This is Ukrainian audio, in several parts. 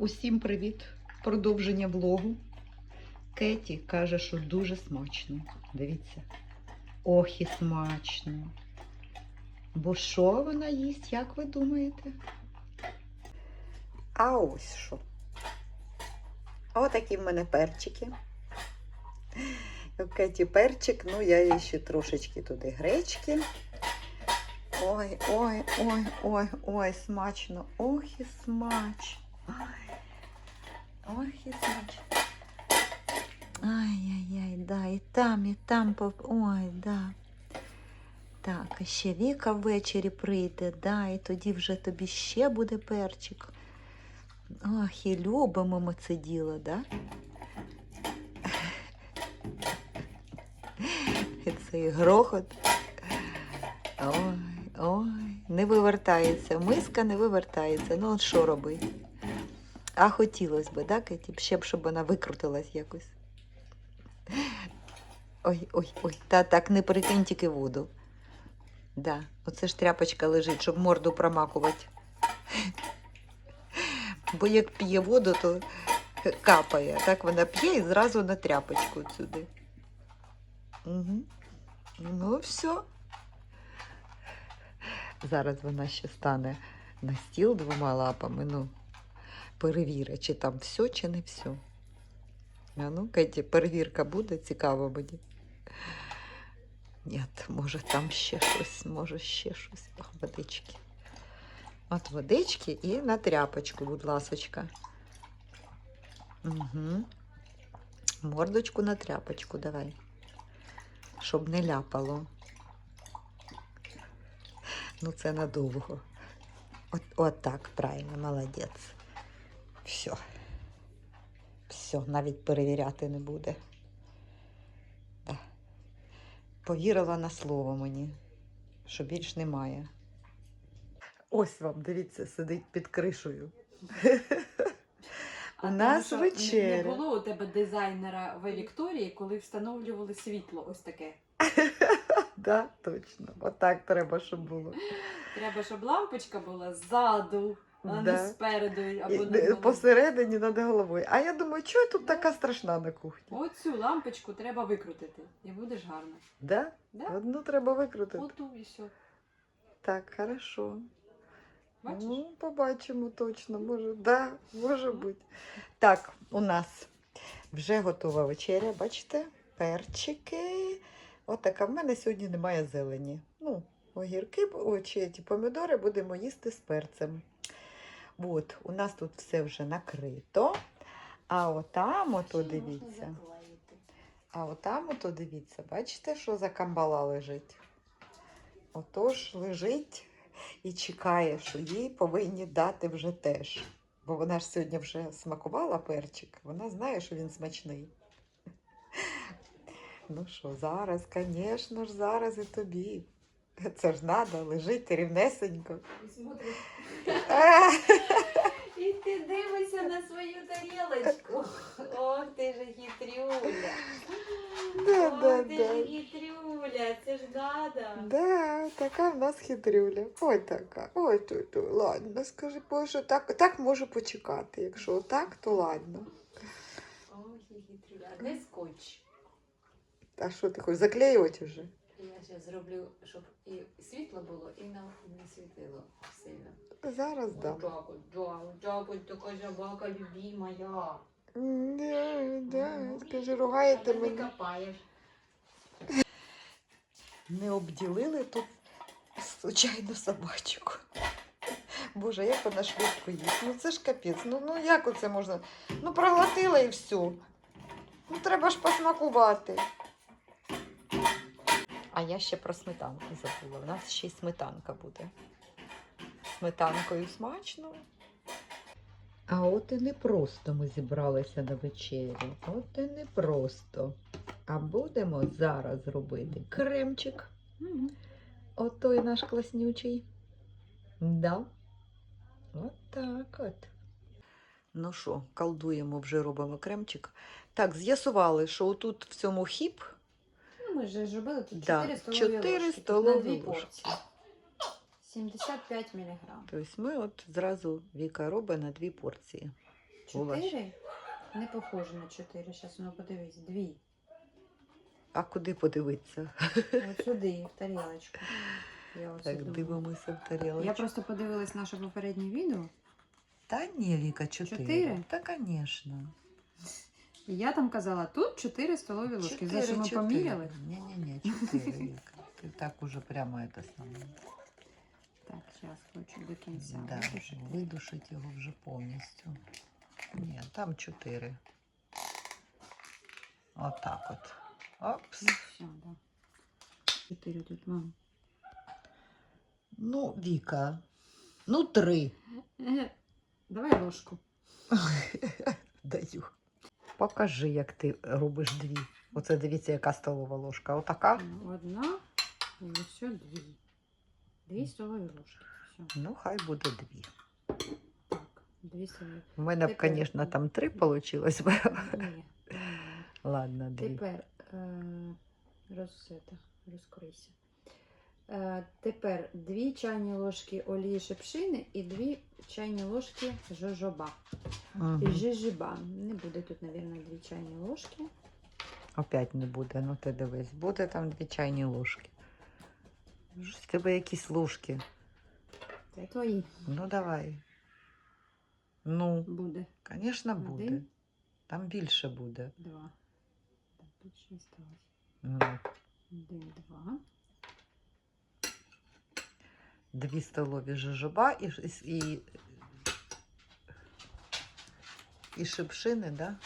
Усім привіт! Продовження влогу. Кеті каже, що дуже смачно. Дивіться. Ох і смачно. Бо що вона їсть, як ви думаєте? А ось що. Отакі в мене перчики. Кеті перчик, ну я їй ще трошечки туди гречки. Ой, ой, ой, ой, ой, смачно. Ох і смачно. Ой, ох і смачно. Ай-яй-яй, да, і там, і там, поп- ой, да. Так, ще Віка ввечері прийде, да, і тоді вже тобі ще буде перчик. Ох, і любимо ми це діло, да? Цей грохот. Ой, ой, не вивертається. Миска не вивертається. Ну, от що робити? А хотілося б, да, Кеті? Ще б, щоб вона викрутилась якось. Ой, ой, ой, та так не перекинь тільки воду. Да, оце ж тряпочка лежить, щоб морду промакувати. Бо як п'є воду, то капає. Так вона п'є і зразу на тряпочку сюди. Угу. Ну, все. Зараз вона ще стане на стіл двома лапами. Ну, перевірить, чи там все, чи не все. А ну, Кеті, перевірка буде, цікаво мені. Ні, може там ще щось, може ще щось. О, водички. От водички і на тряпочку, будь ласочка. Угу. Мордочку на тряпочку давай. Щоб не ляпало. Ну, це надовго. От, от так, правильно, молодець. Все. Все, навіть перевіряти не буде. Да. Повірила на слово мені, що більш немає. Ось вам, дивіться, сидить під кришею. У нас вечеря. Не, було у тебе дизайнера в Вікторії, коли встановлювали світло ось таке. Да, точно. Отак треба, щоб було. Треба, щоб лампочка була ззаду, Да. не спереду або е, над головою. посередині над головою. А я думаю, чого я тут така страшна на кухні? Оцю лампочку треба викрутити. І будеш гарно. Да? Да? Одну треба викрутити. Оту і все. Так, хорошо. Бачиш? Ну, побачимо точно. Може, да, може бути. Так, у нас вже готова вечеря, бачите? Перчики. Отака. В мене сьогодні немає зелені. Ну, огірки, о, чи ті помідори будемо їсти з перцем. От, у нас тут все вже накрито. А отам, ото дивіться. А отам, ото дивіться, бачите, що за камбала лежить? Отож лежить і чекає, що їй повинні дати вже теж. Бо вона ж сьогодні вже смакувала перчик, вона знає, що він смачний. Ну що, зараз, звісно ж, зараз і тобі. Це ж треба, лежить рівнесенько. І ти дивишся на свою тарілочку. Ох, ти ж хитрюля. Да, Ох, да, ти да. ж хитрюля, це ж надо. Да, така в нас хитрюля. Ой така. Ой, то, то, ладно, скажи, Боже, так, так можу почекати. Якщо так, то ладно. Ох, хитрюля. Де скотч? А що ти хочеш заклеювати вже? Я ще зроблю, щоб і світло було, і на не світило сильно. Зараз дам. Дякую, дякую, дякую, така собака любимая. Да, да, скажи, ругаєте ти не мене. копаєш. Не обділили тут случайно собачку. Боже, як вона швидко їсть. Ну це ж капець. Ну, ну як оце можна? Ну проглотила і все. Ну треба ж посмакувати. А я ще про сметанку забула. У нас ще й сметанка буде. Сметанкою смачно. А от і не просто ми зібралися на вечерю. От і не просто. А будемо зараз робити кремчик. Мгм. От той наш класнючий. Да. От так от. Ну що, колдуємо, вже робимо кремчик. Так, з'ясували, що отут в цьому хіп ми ж робили тут Да, 4 столові чотири ложки. тут столові на дві ложки. порції. 75 мг. Тобто ми от зразу Віка робить на дві порції. Булаш. Чотири? Не похоже на чотири. Зараз воно подивись. Дві. А куди подивитися? От сюди, в тарілочку. Я Так, дивимося в тарілочку. Я просто подивилась наше попереднє відео, Та ні, Віка, чотири. Чотири? Та, звісно. і я там казала, тут 4 столові ложки. За що ми поміряли? Ні-ні-ні, чотири, Віка. Ти так уже прямо це саме. Так, зараз хочу до кінця. Да, видушити. видушить його вже повністю. Ні, там чотири. Отак от. Опс. Ну, все, да. Чотири тут, мам. Ну, Віка. Ну, три. Е, Давай ложку. Даю. Покажи, як ти робиш дві. Оце дивіться, яка столова ложка. Отака. Одна і все дві. Дві столові ложки. Все. Ну, хай буде дві. Так, дві столові. У мене б, Тепер- звісно, там три вийшло. Ні. Ладно, дві. Тепер е, роз, розкрийся. Е, тепер дві чайні ложки олії шипшини і дві чайні ложки жожоба. Угу. Жижиба. Не буде тут, мабуть, дві чайні ложки. Опять не буде, ну ти дивись. Буде там дві чайні ложки. В тебе якісь ложки. Це твої Ну, давай. Ну, буде. звісно, буде. Один. Там більше буде. Два. Так, тут ще осталось. Ну, Один, два. Дві столові жожоба і, і, і шипшини, да?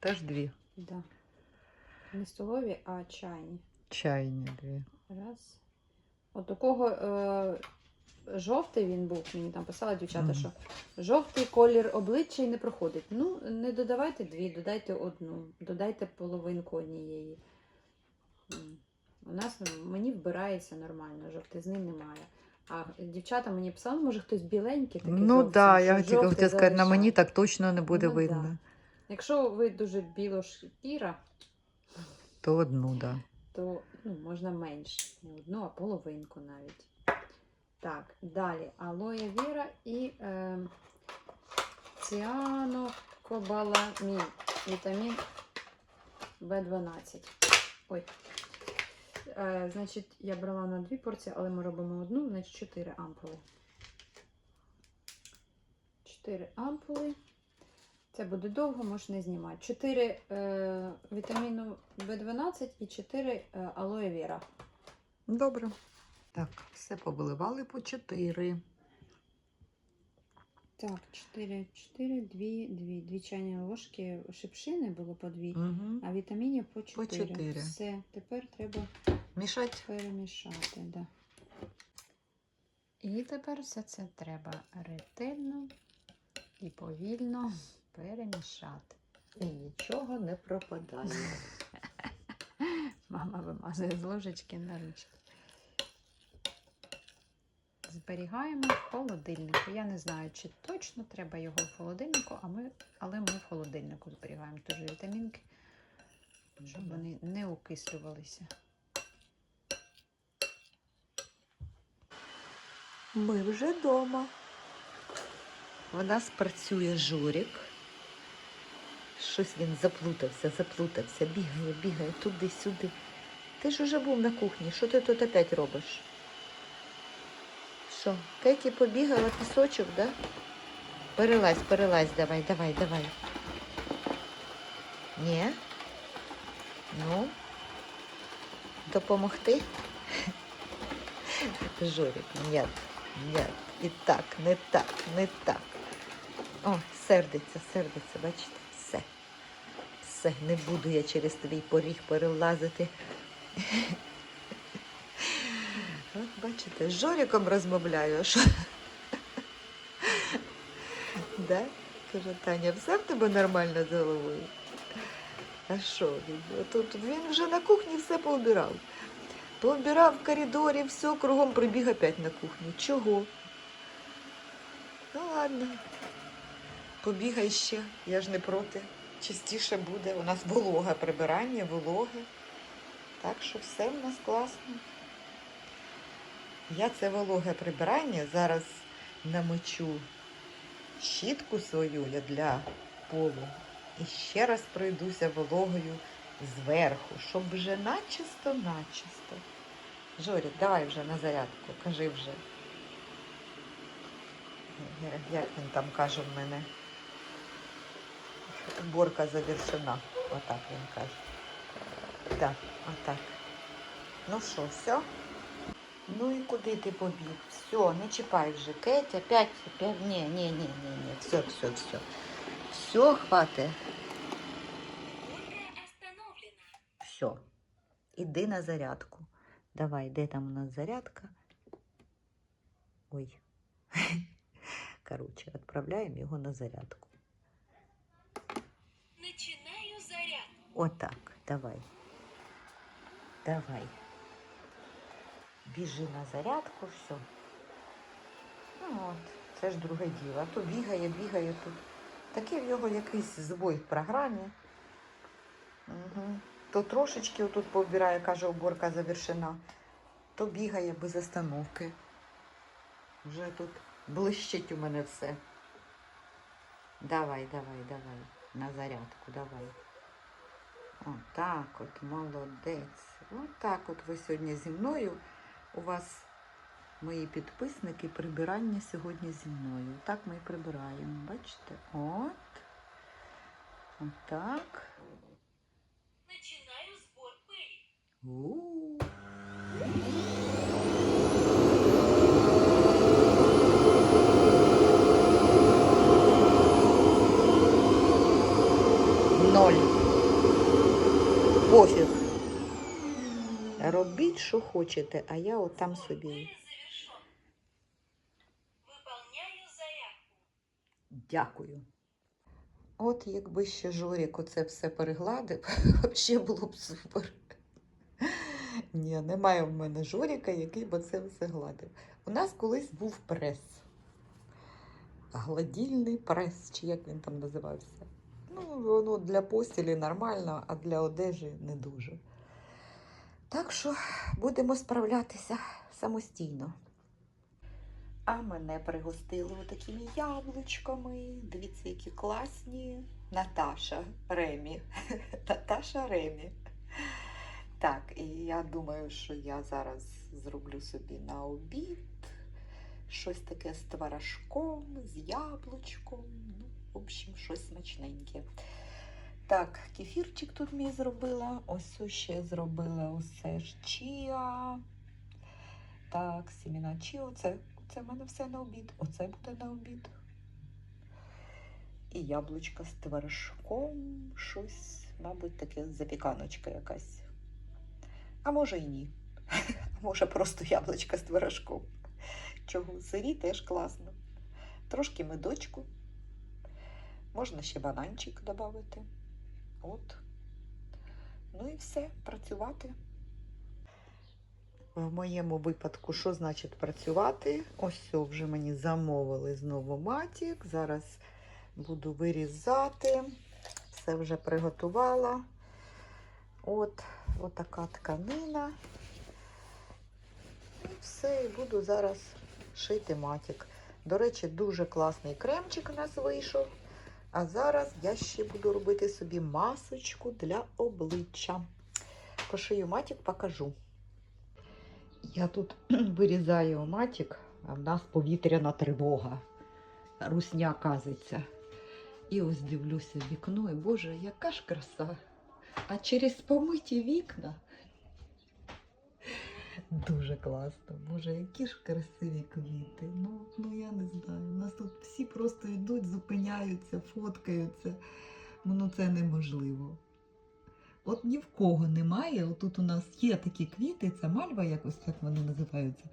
Теж дві. Да. Не столові, а чайні. Чайні дві. Раз. От у кого е, жовтий він був, мені там писали дівчата, Мгм. що жовтий колір обличчя і не проходить. Ну, не додавайте дві, додайте одну, додайте половинку однієї. У нас мені вбирається нормально, жовтизни немає. А дівчата мені писали, може хтось біленький такий. Ну так, що я жовтий хотіла сказати, на мені так точно не буде Ну, да. видно. Якщо ви дуже білошкіра, То одну. Да. то ну, можна менше. Не одну, а половинку навіть. Так, далі алоє віра і е, ціанокобаламін. Вітамін В12. Ой. Е, значить, я брала на дві порції, але ми робимо одну, значить 4 ампули. 4 ампули. Це буде довго, можеш не знімати. 4 е, вітаміну В12 і 4 е, алоє віра. Добре. Так, все повиливали по чотири. Так, 4, 4, 2, 2, 2 чайні ложки шипшини було по 2, Угу. а вітамінів по 4. чотири. Все, тепер треба Мішати. перемішати. Да. І тепер все це треба ретельно і повільно перемішати. І нічого не пропадає. Мама вимазує з ложечки на ручки. Зберігаємо в холодильнику. Я не знаю, чи точно треба його в холодильнику, а ми, але ми в холодильнику зберігаємо теж вітамінки, щоб вони не окислювалися. Ми вже вдома. У нас працює Жорік. Щось він заплутався, заплутався, бігає, бігає туди-сюди. Ти ж уже був на кухні. Що ти тут опять робиш? Що, Кеті побігала пісочок, да? Перелазь, перелазь, давай, давай, давай. Ні? Ну, допомогти? Жорик, нет, нет, і так, не так, не так. О, сердиться, сердиться, бачите? Все. Все, не буду я через твій поріг перелазити. От бачите, з Жоріком розмовляю, що? Да? Каже Таня, все в тебе нормально з головою. А що він? Тут він вже на кухні все поубирав. Поубирав в коридорі, все, кругом прибіг опять на кухню. Чого? Ну ладно. Побігай ще, я ж не проти. Частіше буде. У нас волога прибирання, вологе. Так що все в нас класно. Я це вологе прибирання зараз намочу щітку свою для полу. І ще раз пройдуся вологою зверху, щоб вже начисто, начисто. Жорік, давай вже на зарядку, кажи вже. Як він там каже в мене? Уборка завершена. Отак він каже. Так, отак. Ну що, все? Ну і куди ти побіг? Все, не чіпай вже. Кетя, п'ять, п'ять. Ні, ні, ні, ні, ні. Все, все, все. Все, хватить. Іди на зарядку. Давай, де там у нас зарядка? Ой. Коротше, відправляємо його на зарядку. Начинаю заряд. Отак. Давай. Давай. Біжи на зарядку, все. Ну от, це ж друге діло. А то бігає, бігає тут. Такий в його якийсь збой в програмі. Угу. То трошечки отут пообирає, каже, уборка завершена, то бігає без остановки. Вже тут блищить у мене все. Давай, давай, давай. На зарядку, давай. Отак от, молодець. Отак от ви сьогодні зі мною. У вас мої підписники прибирання сьогодні зі мною. Так ми і прибираємо. Бачите? От. Отак. У. Ноль. Пофіг. Робіть, що хочете, а я отам собі. Дякую. От якби ще Жорік оце все перегладив, взагалі було б супер. Ні, немає в мене Жоріка, який би це все гладив. У нас колись був прес. Гладільний прес, чи як він там називався. Ну, воно для постілі нормально, а для одежі не дуже. Так що будемо справлятися самостійно. А мене пригостили такими яблучками. Дивіться, які класні. Наташа Ремі. Наташа Ремі. Так, і я думаю, що я зараз зроблю собі на обід щось таке з творожком, з яблучком. Ну, в общем, щось смачненьке. Так, кефірчик тут мій зробила. Ось ще зробила усе ж чіа. Так, сіміна чіа. Це, це в мене все на обід. Оце буде на обід. І яблучко з творожком. Щось, мабуть, таке запіканочка якась. А може і ні. Може просто яблучко з творожком. Чого? Сирі теж класно. Трошки медочку. Можна ще бананчик додати. От. Ну і все, працювати. В моєму випадку, що значить працювати? Ось вже мені замовили знову матік. Зараз буду вирізати. Все вже приготувала. От, от така тканина. І все, і буду зараз шити матік. До речі, дуже класний кремчик у нас вийшов. А зараз я ще буду робити собі масочку для обличчя. Пошию матік, покажу. Я тут вирізаю матік, а в нас повітряна тривога. Русня казиться. І ось дивлюся в вікно, і Боже, яка ж краса. А через помиті вікна. Дуже класно. Боже, які ж красиві квіти. Ну, ну я не знаю. У нас тут всі просто йдуть, зупиняються, фоткаються. Ну це неможливо. От ні в кого немає. Отут у нас є такі квіти, це мальва, якось як вони називаються.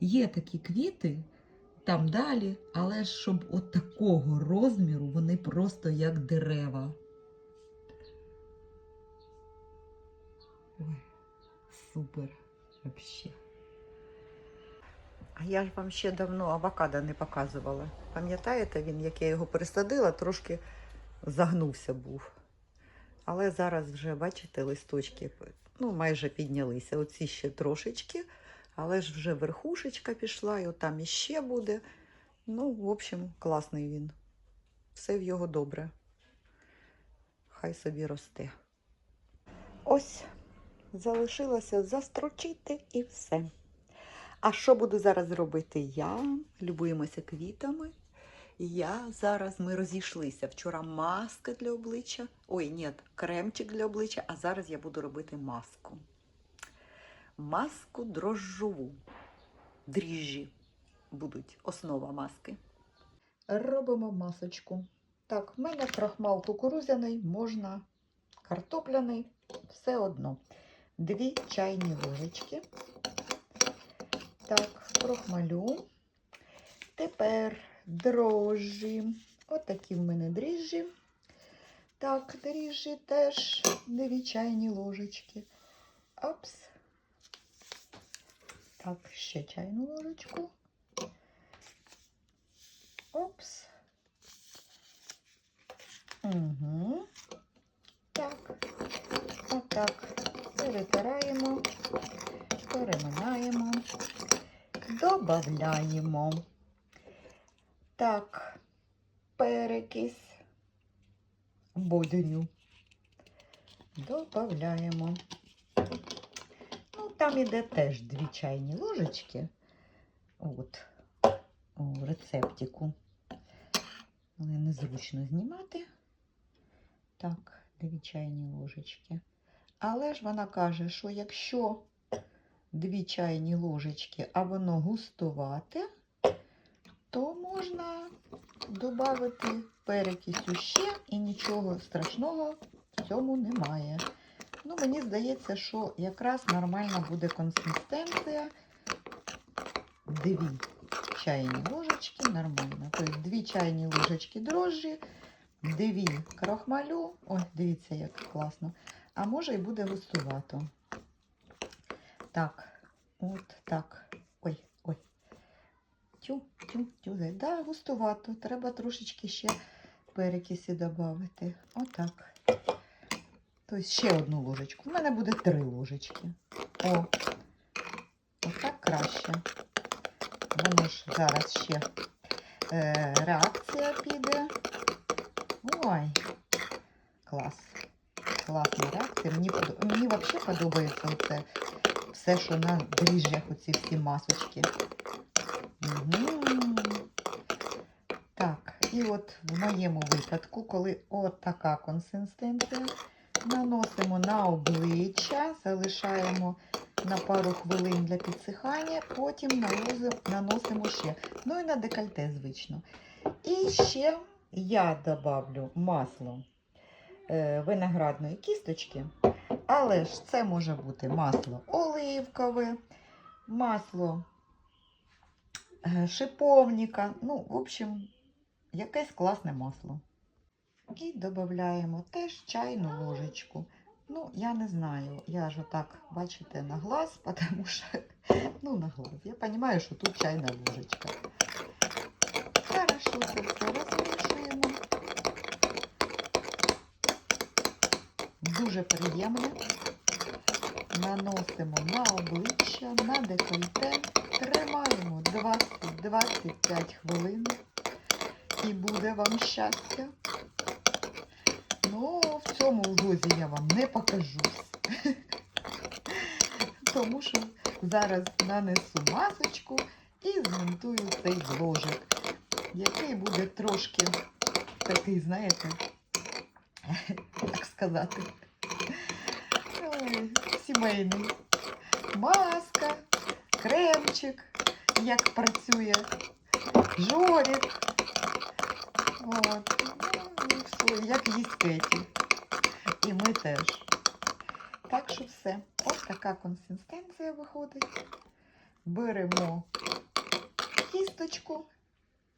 Є такі квіти там далі, але щоб от такого розміру вони просто як дерева. Ой, супер. Вообще. А я ж вам ще давно авокадо не показувала. Пам'ятаєте, він, як я його пересадила, трошки загнувся був. Але зараз вже, бачите, листочки ну, майже піднялися. Оці ще трошечки, але ж вже верхушечка пішла, і отам іще буде. Ну, в общем, класний він. Все в його добре. хай собі росте. Ось залишилося застрочити і все. А що буду зараз робити я? Любуємося квітами. Я зараз ми розійшлися. Вчора маска для обличчя. Ой, ні, кремчик для обличчя, а зараз я буду робити маску. Маску дрожжову. Дріжджі будуть основа маски. Робимо масочку. Так, в мене крахмал кукурузяний, можна картопляний, все одно. Дві чайні ложечки. Так, крохмалю. Тепер дрожжі. Отакі в мене дріжджі. Так, дріжджі теж дві чайні ложечки. Опс. Так, ще чайну ложечку. Опс. Угу. Так. Отак. Перетираємо, переминаємо, додаємо. Так, перекись бодрю. Додаємо. Ну, там іде теж дві чайні ложечки. От, у рецептику. Але незручно знімати. Так, дві чайні ложечки. Але ж вона каже, що якщо дві чайні ложечки, а воно густувате, то можна додати перекисю ще і нічого страшного в цьому немає. Ну, мені здається, що якраз нормальна буде консистенція. Дві чайні ложечки, нормально. Тобто дві чайні ложечки дрожжі, дві крахмалю. Ой, дивіться, як класно. А може і буде густувато. Так, от так. Ой, ой. Тю, тю, тю. Да, густувато. Треба трошечки ще перекисі додати. Отак. Тобто ще одну ложечку. У мене буде три ложечки. О, отак краще. Воно ж зараз ще е, реакція піде. Ой, клас. Класна реакція. Мені, мені взагалі подобається оце все, що на дріжджах, оці всі масочки. Угу. Так, і от в моєму випадку, коли от консистенція, наносимо на обличчя, залишаємо на пару хвилин для підсихання, потім наносимо, ще. Ну і на декольте, звично. І ще я добавлю масло виноградної кісточки, але ж це може бути масло оливкове, масло е, шиповника, ну, в общем, якесь класне масло. І додаємо теж чайну ложечку. Ну, я не знаю, я ж отак, бачите, на глаз, тому що, ну, на глаз. Я розумію, що тут чайна ложечка. Хорошо це все розмішуємо. Дуже приємно. Наносимо на обличчя, на декольте. Тримаємо 20-25 хвилин. І буде вам щастя. Ну, в цьому влозі я вам не покажу. Тому що зараз нанесу масочку і змонтую цей бложик, який буде трошки такий, знаєте, як сказати, сімейний. Маска, кремчик, як працює, жорік. От. Ну, все, як їсть Кеті. І ми теж. Так що все. Ось така консистенція виходить. Беремо кісточку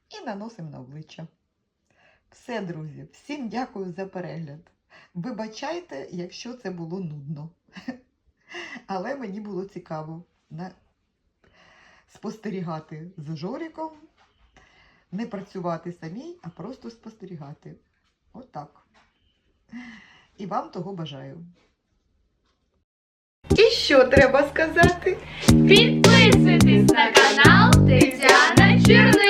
і наносимо на обличчя. Все, друзі, всім дякую за перегляд. Вибачайте, якщо це було нудно. Але мені було цікаво спостерігати за Жоріком, не працювати самій, а просто спостерігати. Отак. І вам того бажаю. І що треба сказати? Підписуйтесь на канал Тетяна Черниш.